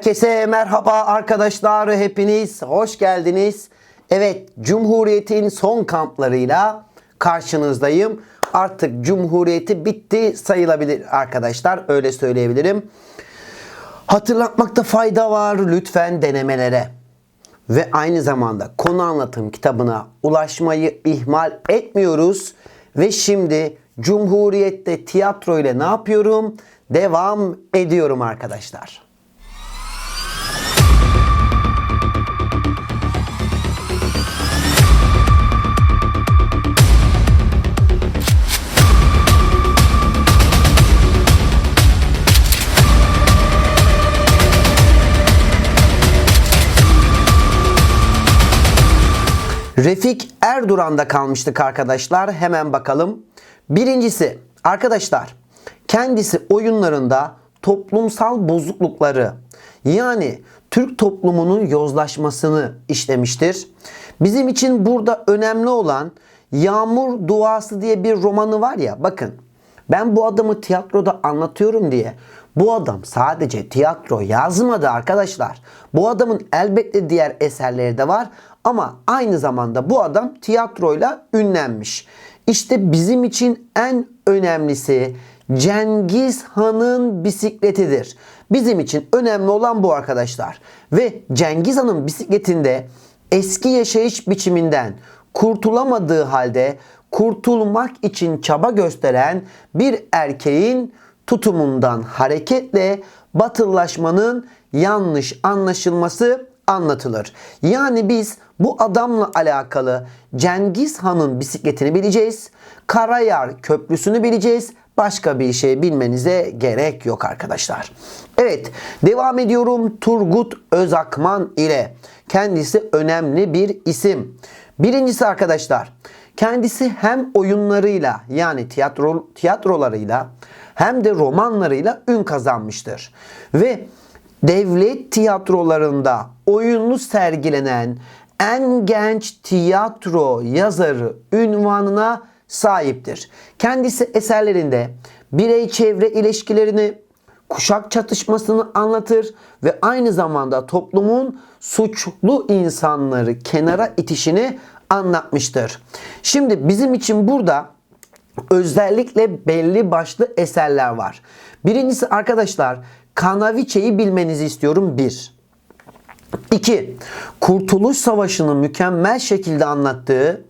Herkese merhaba arkadaşlar. Hepiniz hoş geldiniz. Evet, Cumhuriyet'in son kamplarıyla karşınızdayım. Artık Cumhuriyeti bitti sayılabilir arkadaşlar. Öyle söyleyebilirim. Hatırlatmakta fayda var lütfen denemelere. Ve aynı zamanda konu anlatım kitabına ulaşmayı ihmal etmiyoruz. Ve şimdi Cumhuriyet'te tiyatro ile ne yapıyorum? Devam ediyorum arkadaşlar. Refik Erduran'da kalmıştık arkadaşlar. Hemen bakalım. Birincisi arkadaşlar kendisi oyunlarında toplumsal bozuklukları yani Türk toplumunun yozlaşmasını işlemiştir. Bizim için burada önemli olan Yağmur Duası diye bir romanı var ya bakın ben bu adamı tiyatroda anlatıyorum diye bu adam sadece tiyatro yazmadı arkadaşlar. Bu adamın elbette diğer eserleri de var ama aynı zamanda bu adam tiyatroyla ünlenmiş. İşte bizim için en önemlisi Cengiz Han'ın bisikletidir. Bizim için önemli olan bu arkadaşlar. Ve Cengiz Han'ın bisikletinde eski yaşayış biçiminden kurtulamadığı halde kurtulmak için çaba gösteren bir erkeğin tutumundan hareketle batılılaşmanın yanlış anlaşılması anlatılır. Yani biz bu adamla alakalı Cengiz Han'ın bisikletini bileceğiz. Karayar Köprüsü'nü bileceğiz. Başka bir şey bilmenize gerek yok arkadaşlar. Evet devam ediyorum Turgut Özakman ile. Kendisi önemli bir isim. Birincisi arkadaşlar kendisi hem oyunlarıyla yani tiyatro, tiyatrolarıyla hem de romanlarıyla ün kazanmıştır. Ve devlet tiyatrolarında oyunlu sergilenen en genç tiyatro yazarı ünvanına sahiptir. Kendisi eserlerinde birey çevre ilişkilerini, kuşak çatışmasını anlatır ve aynı zamanda toplumun suçlu insanları kenara itişini anlatmıştır. Şimdi bizim için burada özellikle belli başlı eserler var. Birincisi arkadaşlar Kanaviçe'yi bilmenizi istiyorum. Bir. İki. Kurtuluş Savaşı'nı mükemmel şekilde anlattığı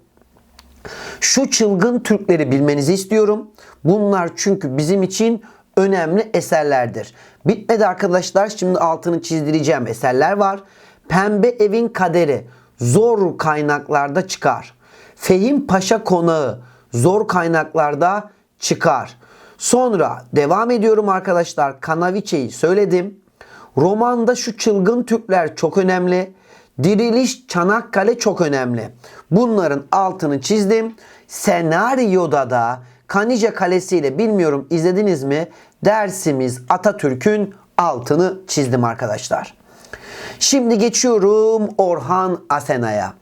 şu çılgın Türkleri bilmenizi istiyorum. Bunlar çünkü bizim için önemli eserlerdir. Bitmedi arkadaşlar. Şimdi altını çizdireceğim eserler var. Pembe Evin Kaderi zor kaynaklarda çıkar. Fehim Paşa Konağı zor kaynaklarda çıkar. Sonra devam ediyorum arkadaşlar. Kanaviçe'yi söyledim. Romanda şu çılgın Türkler çok önemli. Diriliş Çanakkale çok önemli. Bunların altını çizdim. Senaryoda da Kanice Kalesi ile bilmiyorum izlediniz mi? Dersimiz Atatürk'ün altını çizdim arkadaşlar. Şimdi geçiyorum Orhan Asena'ya.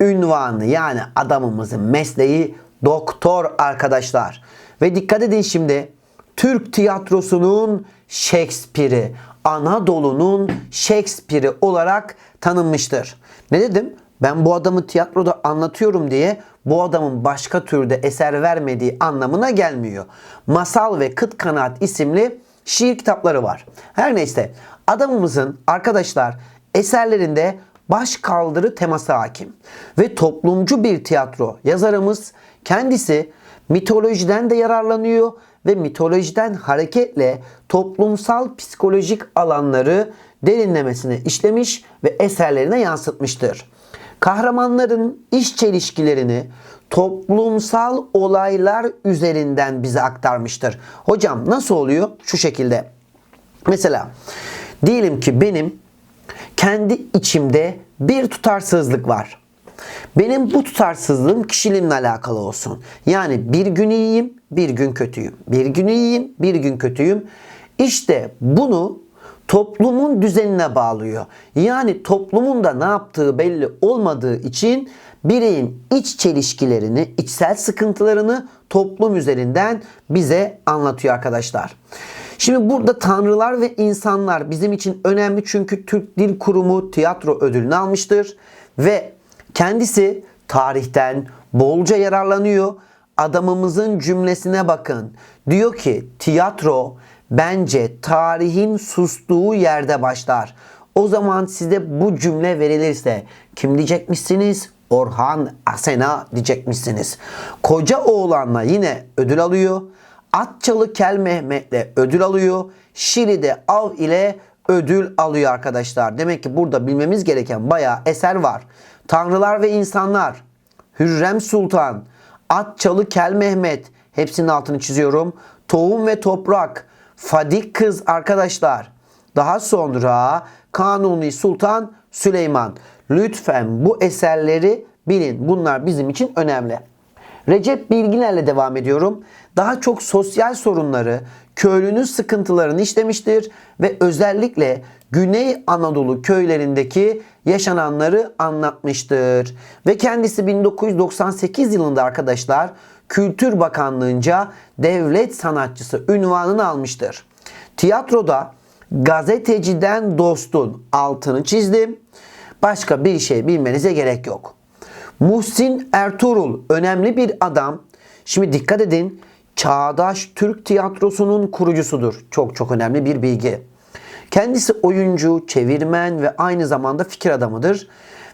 Ünvanı yani adamımızın mesleği doktor arkadaşlar. Ve dikkat edin şimdi Türk tiyatrosunun Shakespeare'i, Anadolu'nun Shakespeare'i olarak tanınmıştır. Ne dedim? Ben bu adamı tiyatroda anlatıyorum diye bu adamın başka türde eser vermediği anlamına gelmiyor. Masal ve Kıt Kanaat isimli şiir kitapları var. Her neyse adamımızın arkadaşlar eserlerinde baş kaldırı teması hakim ve toplumcu bir tiyatro yazarımız kendisi mitolojiden de yararlanıyor ve mitolojiden hareketle toplumsal psikolojik alanları derinlemesine işlemiş ve eserlerine yansıtmıştır. Kahramanların iş çelişkilerini toplumsal olaylar üzerinden bize aktarmıştır. Hocam nasıl oluyor? Şu şekilde. Mesela diyelim ki benim kendi içimde bir tutarsızlık var. Benim bu tutarsızlığım kişiliğimle alakalı olsun. Yani bir gün iyiyim, bir gün kötüyüm. Bir gün iyiyim, bir gün kötüyüm. İşte bunu toplumun düzenine bağlıyor. Yani toplumun da ne yaptığı belli olmadığı için bireyin iç çelişkilerini, içsel sıkıntılarını toplum üzerinden bize anlatıyor arkadaşlar. Şimdi burada tanrılar ve insanlar bizim için önemli çünkü Türk Dil Kurumu tiyatro ödülünü almıştır ve kendisi tarihten bolca yararlanıyor. Adamımızın cümlesine bakın. Diyor ki tiyatro bence tarihin sustuğu yerde başlar. O zaman size bu cümle verilirse kim diyecekmişsiniz? Orhan Asena diyecekmişsiniz. Koca oğlanla yine ödül alıyor. Atçalı Kel Mehmet'le ödül alıyor. Şili'de Av ile ödül alıyor arkadaşlar. Demek ki burada bilmemiz gereken bayağı eser var. Tanrılar ve insanlar, Hürrem Sultan, Atçalı Kel Mehmet hepsinin altını çiziyorum. Tohum ve Toprak, Fadik Kız arkadaşlar. Daha sonra Kanuni Sultan Süleyman. Lütfen bu eserleri bilin. Bunlar bizim için önemli. Recep Bilginer'le devam ediyorum. Daha çok sosyal sorunları, köylünün sıkıntılarını işlemiştir ve özellikle Güney Anadolu köylerindeki yaşananları anlatmıştır. Ve kendisi 1998 yılında arkadaşlar Kültür Bakanlığı'nca devlet sanatçısı ünvanını almıştır. Tiyatroda gazeteciden dostun altını çizdim. Başka bir şey bilmenize gerek yok. Muhsin Ertuğrul önemli bir adam. Şimdi dikkat edin. Çağdaş Türk tiyatrosunun kurucusudur. Çok çok önemli bir bilgi. Kendisi oyuncu, çevirmen ve aynı zamanda fikir adamıdır.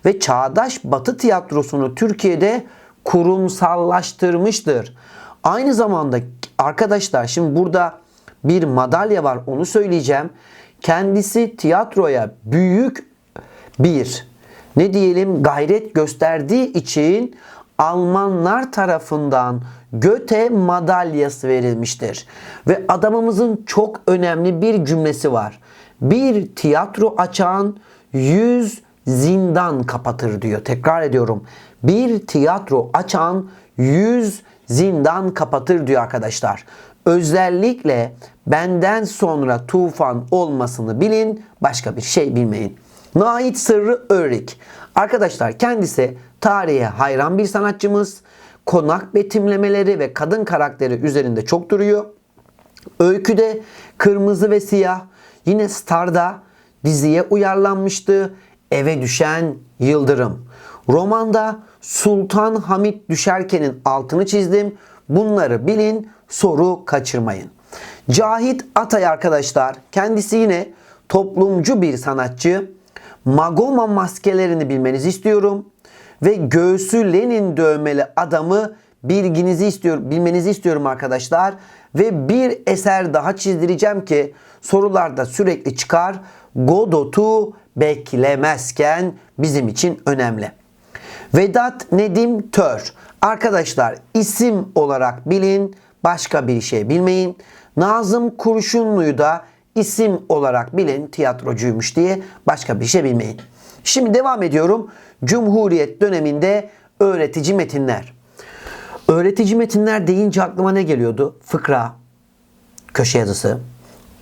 Ve çağdaş Batı tiyatrosunu Türkiye'de kurumsallaştırmıştır. Aynı zamanda arkadaşlar şimdi burada bir madalya var onu söyleyeceğim. Kendisi tiyatroya büyük bir ne diyelim gayret gösterdiği için Almanlar tarafından Göte madalyası verilmiştir. Ve adamımızın çok önemli bir cümlesi var. Bir tiyatro açan yüz zindan kapatır diyor. Tekrar ediyorum. Bir tiyatro açan yüz zindan kapatır diyor arkadaşlar. Özellikle benden sonra tufan olmasını bilin, başka bir şey bilmeyin. Nait Sırrı Örik. Arkadaşlar kendisi tarihe hayran bir sanatçımız. Konak betimlemeleri ve kadın karakteri üzerinde çok duruyor. Öyküde kırmızı ve siyah. Yine Star'da diziye uyarlanmıştı. Eve düşen yıldırım. Romanda Sultan Hamit düşerkenin altını çizdim. Bunları bilin, soru kaçırmayın. Cahit Atay arkadaşlar kendisi yine toplumcu bir sanatçı. Magoma maskelerini bilmenizi istiyorum. Ve göğsü Lenin dövmeli adamı bilginizi istiyorum, bilmenizi istiyorum arkadaşlar. Ve bir eser daha çizdireceğim ki sorularda sürekli çıkar. Godot'u beklemezken bizim için önemli. Vedat Nedim Tör. Arkadaşlar isim olarak bilin, başka bir şey bilmeyin. Nazım Kurşunlu'yu da isim olarak bilin tiyatrocuymuş diye başka bir şey bilmeyin. Şimdi devam ediyorum. Cumhuriyet döneminde öğretici metinler. Öğretici metinler deyince aklıma ne geliyordu? Fıkra, köşe yazısı,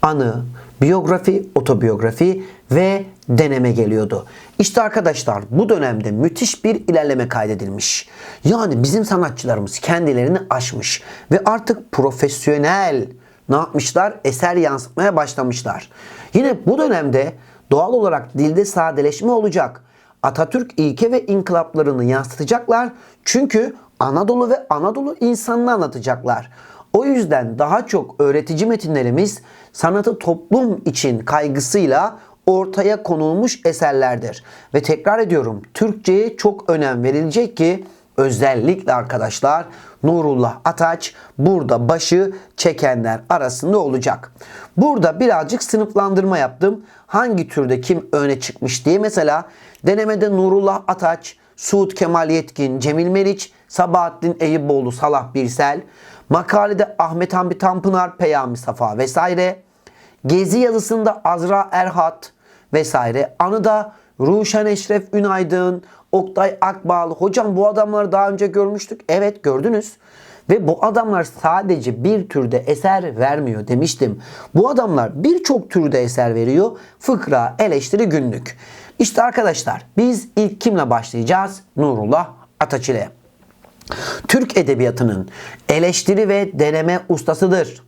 anı, biyografi, otobiyografi ve deneme geliyordu. İşte arkadaşlar bu dönemde müthiş bir ilerleme kaydedilmiş. Yani bizim sanatçılarımız kendilerini aşmış ve artık profesyonel ne yapmışlar? Eser yansıtmaya başlamışlar. Yine bu dönemde doğal olarak dilde sadeleşme olacak. Atatürk ilke ve inkılaplarını yansıtacaklar. Çünkü Anadolu ve Anadolu insanını anlatacaklar. O yüzden daha çok öğretici metinlerimiz sanatı toplum için kaygısıyla ortaya konulmuş eserlerdir. Ve tekrar ediyorum Türkçe'ye çok önem verilecek ki özellikle arkadaşlar Nurullah Ataç burada başı çekenler arasında olacak. Burada birazcık sınıflandırma yaptım. Hangi türde kim öne çıkmış diye mesela denemede Nurullah Ataç, Suud Kemal Yetkin, Cemil Meriç, Sabahattin Eyüboğlu, Salah Birsel, makalede Ahmet Hamdi Tanpınar, Peyami Safa vesaire, Gezi yazısında Azra Erhat vesaire, anıda Ruşen Eşref Ünaydın, Oktay Akbal. Hocam bu adamları daha önce görmüştük. Evet gördünüz. Ve bu adamlar sadece bir türde eser vermiyor demiştim. Bu adamlar birçok türde eser veriyor. Fıkra, eleştiri, günlük. İşte arkadaşlar biz ilk kimle başlayacağız? Nurullah Ataç ile. Türk edebiyatının eleştiri ve deneme ustasıdır.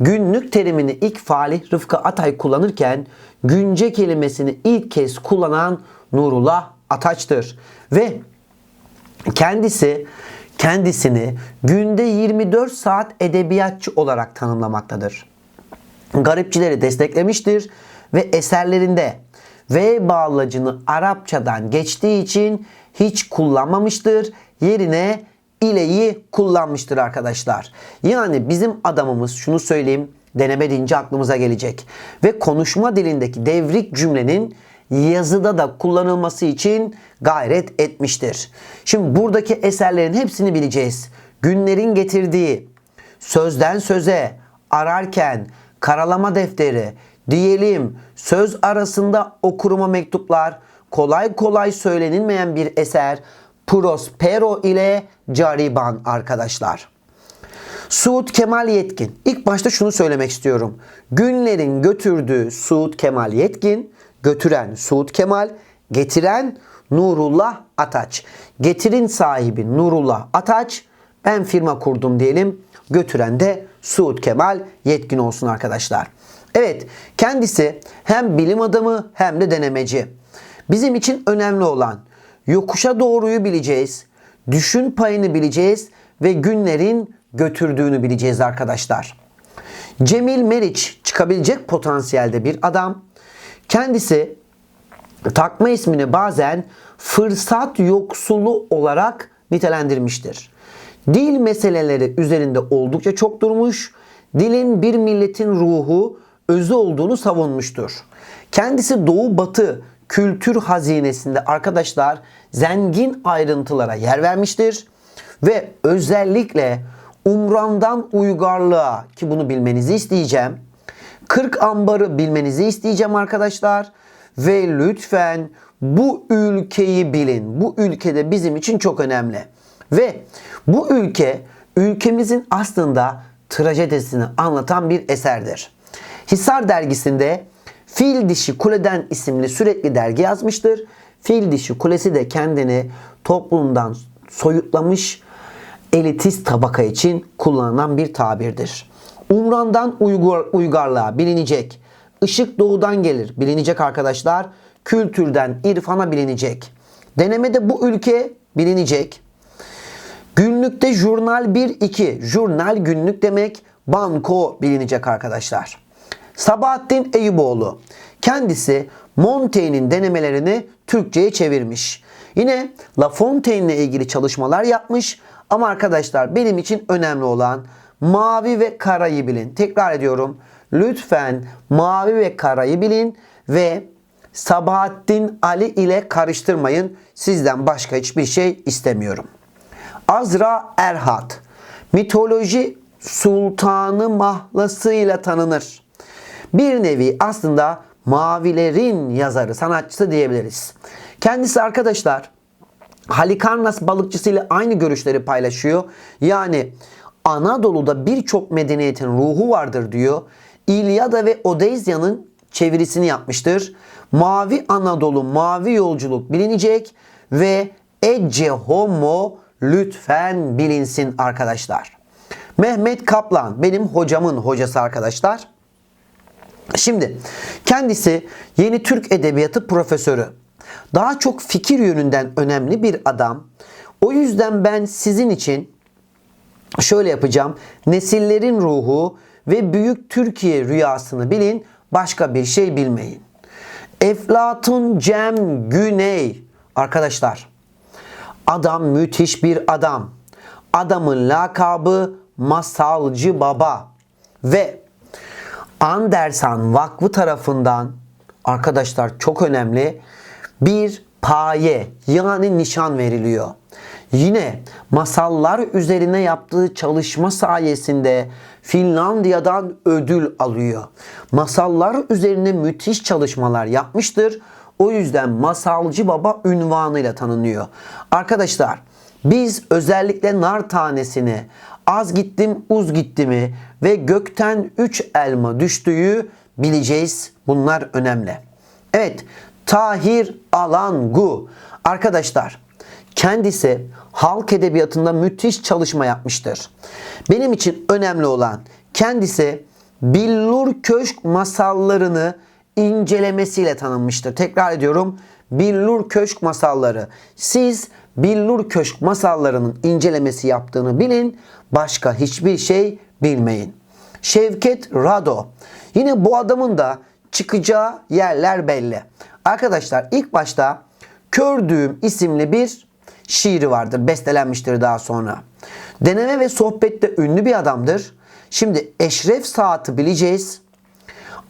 Günlük terimini ilk Falih Rıfkı Atay kullanırken günce kelimesini ilk kez kullanan Nurullah Ataç'tır. Ve kendisi kendisini günde 24 saat edebiyatçı olarak tanımlamaktadır. Garipçileri desteklemiştir ve eserlerinde V bağlacını Arapçadan geçtiği için hiç kullanmamıştır. Yerine ileyi kullanmıştır arkadaşlar. Yani bizim adamımız şunu söyleyeyim deneme deyince aklımıza gelecek. Ve konuşma dilindeki devrik cümlenin yazıda da kullanılması için gayret etmiştir. Şimdi buradaki eserlerin hepsini bileceğiz. Günlerin getirdiği sözden söze, ararken, karalama defteri, diyelim söz arasında okuruma mektuplar, kolay kolay söylenilmeyen bir eser Prospero ile Cariban arkadaşlar. Suud Kemal Yetkin. İlk başta şunu söylemek istiyorum. Günlerin götürdüğü Suud Kemal Yetkin, götüren Suud Kemal, getiren Nurullah Ataç. Getirin sahibi Nurullah Ataç. Ben firma kurdum diyelim. Götüren de Suud Kemal Yetkin olsun arkadaşlar. Evet, kendisi hem bilim adamı hem de denemeci. Bizim için önemli olan yokuşa doğruyu bileceğiz, düşün payını bileceğiz ve günlerin götürdüğünü bileceğiz arkadaşlar. Cemil Meriç çıkabilecek potansiyelde bir adam. Kendisi takma ismini bazen fırsat yoksulu olarak nitelendirmiştir. Dil meseleleri üzerinde oldukça çok durmuş, dilin bir milletin ruhu, özü olduğunu savunmuştur. Kendisi Doğu Batı kültür hazinesinde arkadaşlar zengin ayrıntılara yer vermiştir ve özellikle Umran'dan uygarlığa ki bunu bilmenizi isteyeceğim. 40 ambarı bilmenizi isteyeceğim arkadaşlar ve lütfen bu ülkeyi bilin. Bu ülkede bizim için çok önemli. Ve bu ülke ülkemizin aslında trajedisini anlatan bir eserdir. Hisar dergisinde Fil Dişi Kuleden isimli sürekli dergi yazmıştır. Fil Dişi Kulesi de kendini toplumdan soyutlamış elitist tabaka için kullanılan bir tabirdir. Umran'dan Uygur, uygarlığa bilinecek. Işık doğudan gelir bilinecek arkadaşlar. Kültürden irfana bilinecek. Denemede bu ülke bilinecek. Günlükte jurnal 1-2. Jurnal günlük demek. Banko bilinecek arkadaşlar. Sabahattin Eyüboğlu. Kendisi Montaigne'in denemelerini Türkçe'ye çevirmiş. Yine La Fontaine ile ilgili çalışmalar yapmış. Ama arkadaşlar benim için önemli olan mavi ve karayı bilin. Tekrar ediyorum. Lütfen mavi ve karayı bilin ve Sabahattin Ali ile karıştırmayın. Sizden başka hiçbir şey istemiyorum. Azra Erhat mitoloji sultanı mahlasıyla tanınır. Bir nevi aslında mavilerin yazarı, sanatçısı diyebiliriz. Kendisi arkadaşlar Halikarnas balıkçısı ile aynı görüşleri paylaşıyor. Yani Anadolu'da birçok medeniyetin ruhu vardır diyor. İlyada ve Odeisya'nın çevirisini yapmıştır. Mavi Anadolu, mavi yolculuk bilinecek ve Ece Homo lütfen bilinsin arkadaşlar. Mehmet Kaplan benim hocamın hocası arkadaşlar. Şimdi kendisi yeni Türk Edebiyatı profesörü. Daha çok fikir yönünden önemli bir adam. O yüzden ben sizin için şöyle yapacağım. Nesillerin ruhu ve büyük Türkiye rüyasını bilin, başka bir şey bilmeyin. Eflatun Cem Güney. Arkadaşlar, adam müthiş bir adam. Adamın lakabı Masalcı Baba ve Andersan Vakfı tarafından arkadaşlar çok önemli bir paye yani nişan veriliyor. Yine masallar üzerine yaptığı çalışma sayesinde Finlandiya'dan ödül alıyor. Masallar üzerine müthiş çalışmalar yapmıştır. O yüzden Masalcı Baba ünvanıyla tanınıyor. Arkadaşlar biz özellikle nar tanesini az gittim uz gitti mi ve gökten 3 elma düştüğü bileceğiz. Bunlar önemli. Evet Tahir Alangu arkadaşlar kendisi halk edebiyatında müthiş çalışma yapmıştır. Benim için önemli olan kendisi Billur Köşk masallarını incelemesiyle tanınmıştır. Tekrar ediyorum. Billur Köşk masalları. Siz Billur Köşk masallarının incelemesi yaptığını bilin. Başka hiçbir şey bilmeyin. Şevket Rado. Yine bu adamın da çıkacağı yerler belli. Arkadaşlar ilk başta Kördüğüm isimli bir şiiri vardır. Bestelenmiştir daha sonra. Deneme ve sohbette ünlü bir adamdır. Şimdi eşref saati bileceğiz.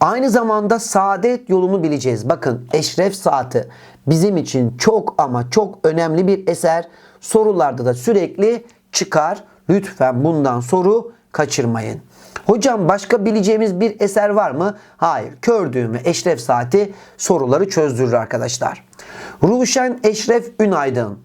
Aynı zamanda saadet yolunu bileceğiz. Bakın eşref saati bizim için çok ama çok önemli bir eser. Sorularda da sürekli çıkar. Lütfen bundan soru kaçırmayın. Hocam başka bileceğimiz bir eser var mı? Hayır. Kör düğümü Eşref Saati soruları çözdürür arkadaşlar. Ruşen Eşref Ünaydın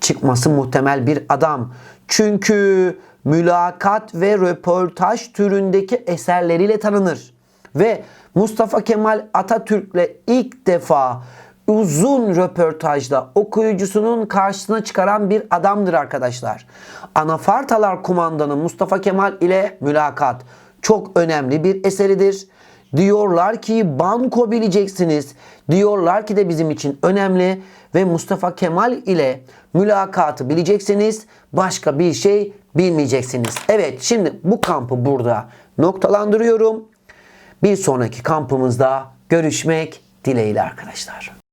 çıkması muhtemel bir adam. Çünkü mülakat ve röportaj türündeki eserleriyle tanınır. Ve Mustafa Kemal Atatürk'le ilk defa uzun röportajda okuyucusunun karşısına çıkaran bir adamdır arkadaşlar. Anafartalar kumandanı Mustafa Kemal ile mülakat çok önemli bir eseridir. Diyorlar ki banko bileceksiniz. Diyorlar ki de bizim için önemli ve Mustafa Kemal ile mülakatı bileceksiniz. Başka bir şey bilmeyeceksiniz. Evet şimdi bu kampı burada noktalandırıyorum. Bir sonraki kampımızda görüşmek dileğiyle arkadaşlar.